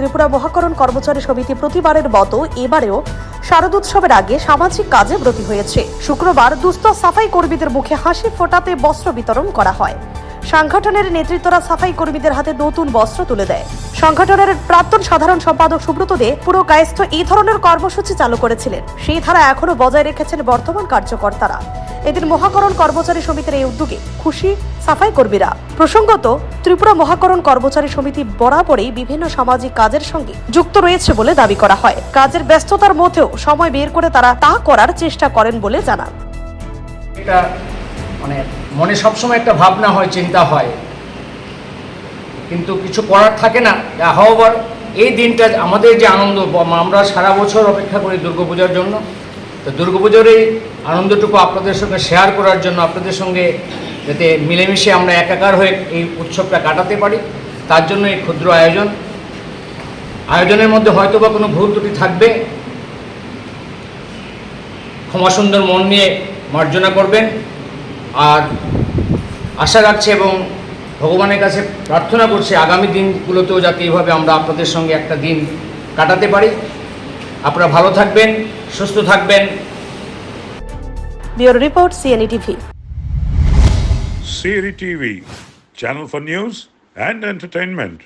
ত্রিপুরা মহাকরণ কর্মচারী সমিতি প্রতিবারের মতো এবারেও শারদোৎসবের আগে সামাজিক কাজে ব্রতী হয়েছে। শুক্রবার দুস্থ সাফাই কর্মীদের মুখে হাসি ফোটাতে বস্ত্র বিতরণ করা হয়। সংগঠনের নেতৃত্বরা সাফাই কর্মীদের হাতে নতুন বস্ত্র তুলে দেয়। সংগঠনের প্রাক্তন সাধারণ সম্পাদক সুব্রত দে পুরো কায়স্থ এই ধরনের কর্মসূচি চালু করেছিলেন। সেই ধারা এখনও বজায় রেখেছেন বর্তমান কার্যকর্তারা। এদিন মহাকরণ কর্মচারী সমিতির এই উদ্যোগে খুশি সাফাই কর্মীরা। প্রসঙ্গত, ত্রিপুরা মহাকরণ কর্মচারী সমিতি বরাবরই বিভিন্ন সামাজিক কাজের সঙ্গে যুক্ত রয়েছে বলে দাবি করা হয়। কাজের ব্যস্ততার মধ্যেও সময় বের করে তারা তা করার চেষ্টা করেন বলে জানান। মানে মনে সবসময় একটা ভাবনা হয়, চিন্তা হয়। কিন্তু কিছু করার থাকে না। হাওয়ার, এই দিনটা আমাদের যে আনন্দ আমরা সারা বছর অপেক্ষা করি দুর্গাপূজার জন্য। তো দুর্গাপুজোর এই আনন্দটুকু আপনাদের সঙ্গে শেয়ার করার জন্য, আপনাদের সঙ্গে যাতে মিলেমিশে আমরা একাকার হয়ে এই উৎসবটা কাটাতে পারি, তার জন্য এই ক্ষুদ্র আয়োজন। আয়োজনের মধ্যে হয়তো বা কোনো ভুল ত্রুটি থাকবে। ক্ষমা সুন্দর মন নিয়ে মার্জনা করবেন। আর আশা রাখছি এবং ভগবানের কাছে প্রার্থনা করছে আগামী দিনগুলোতেও যাতে এইভাবে আমরা আপনাদের সঙ্গে একটা দিন কাটাতে পারি। আপনারা ভালো থাকবেন সুস্থ থাকবেন। Bureau report CNE TV. Siri TV, channel for news and entertainment.